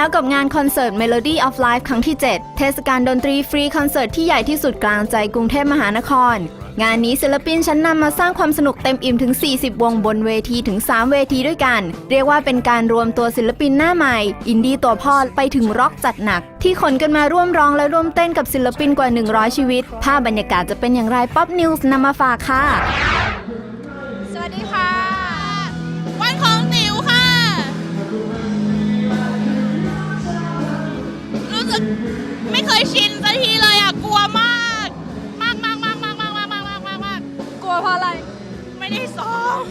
แล้วกับงานคอนเสิร์ต Melody of Life ครั้งที่ 7 เทศกาลดนตรีฟรีคอนเสิร์ตที่ใหญ่ที่สุดกลางใจกรุงเทพมหานคร งานนี้ศิลปินชั้นนำมาสร้างความสนุกเต็มอิ่มถึง 40 วงบนเวทีถึง 3 เวทีด้วยกัน เรียกว่าเป็นการรวมตัวศิลปินหน้าใหม่ อินดี้ตัวพ่อไปถึงร็อกจัดหนัก ที่ขนกันมาร่วมร้องและร่วมเต้นกับศิลปินกว่า 100 ชีวิต ภาพบรรยากาศจะเป็นอย่างไรป๊อปนิวส์นำมาฝากค่ะ สึกไม่เคยชินสักทีเลยอะกลัวมาก มากมากมากมากมากมากมากมากมากมากกลัวเพราะอะไร ไม่ได้ซ้อม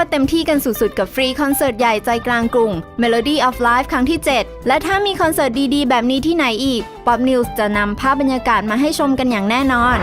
ว่าเต็มที่กันสุดๆ กับฟรีคอนเสิร์ตใหญ่ใจกลางกรุง Melody of Life ครั้งที่ 7 และถ้ามีคอนเสิร์ตดีๆ แบบนี้ที่ไหนอีก Pop News จะนำภาพบรรยากาศมาให้ชมกันอย่างแน่นอน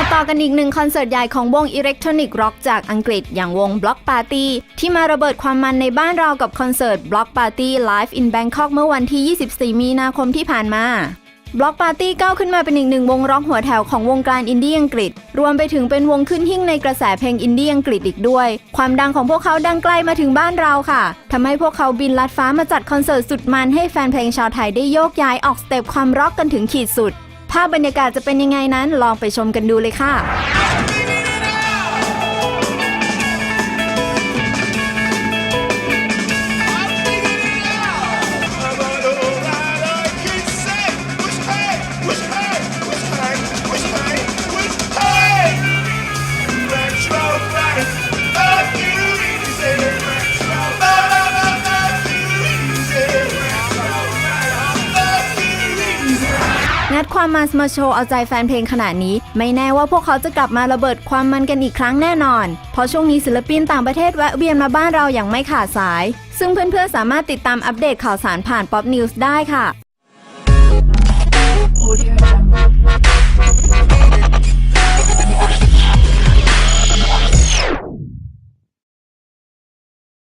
มาต่อกันอีกหนึ่งคอนเสิร์ตใหญ่ของวงอิเล็กทรอนิกส์ร็อกจากอังกฤษอย่างวง Block Party ที่มาระเบิดความมันในบ้านเรากับคอนเสิร์ต Block Party Live in Bangkok เมื่อวันที่ 24 มีนาคมที่ผ่านมา Block Party ก้าวขึ้นมาเป็นอีกหนึ่งวงร็อกหัวแถวของวงการอินดี้อังกฤษ รวมไปถึงเป็นวงขึ้นหิ่งในกระแสเพลงอินดี้อังกฤษอีกด้วย ความดังของพวกเขาดังไกลมาถึงบ้านเราค่ะทำให้พวกเขาบินลัดฟ้ามาจัดคอนเสิร์ตสุดมันให้แฟนเพลงชาวไทยได้โยกย้ายออกสเต็ปความร็อกกันถึงขีดสุด ภาพบรรยากาศจะเป็นยังไงนั้นลองไปชมกันดูเลยค่ะ งัดความมันมาโชว์เอาใจแฟนเพลงขนาดนี้ ไม่แน่ว่าพวกเขาจะกลับมาระเบิดความมันกันอีกครั้งแน่นอน เพราะช่วงนี้ศิลปินต่างประเทศแวะเวียนมาบ้านเราอย่างไม่ขาดสาย ซึ่งเพื่อนๆสามารถติดตามอัปเดตข่าวสารผ่าน Pop News ได้ค่ะ